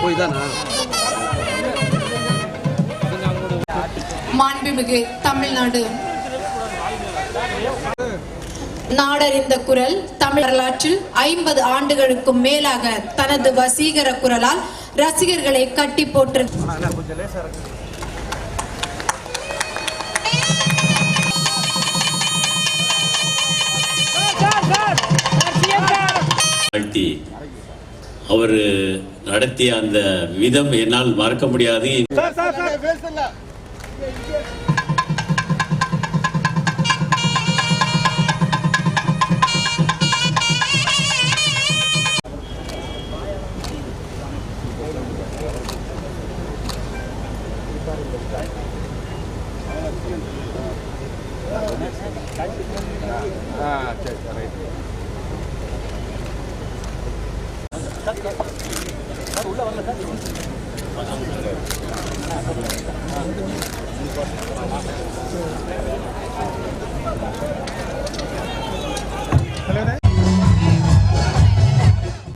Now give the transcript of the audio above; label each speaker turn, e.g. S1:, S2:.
S1: போய் மாண்புமிகு தமிழ்நாடு. நாடறிந்த குரல் தமிழ் வரலாற்றில் ஐம்பது ஆண்டுகளுக்கும் மேலாக தனது வசீகர குரலால் ரசிகர்களை கட்டி போற்று
S2: அவர் நடத்திய அந்த விதம் என்னால் மறக்க முடியாது. ஆ சரி ரைட் 他懂了，我问他。我讲。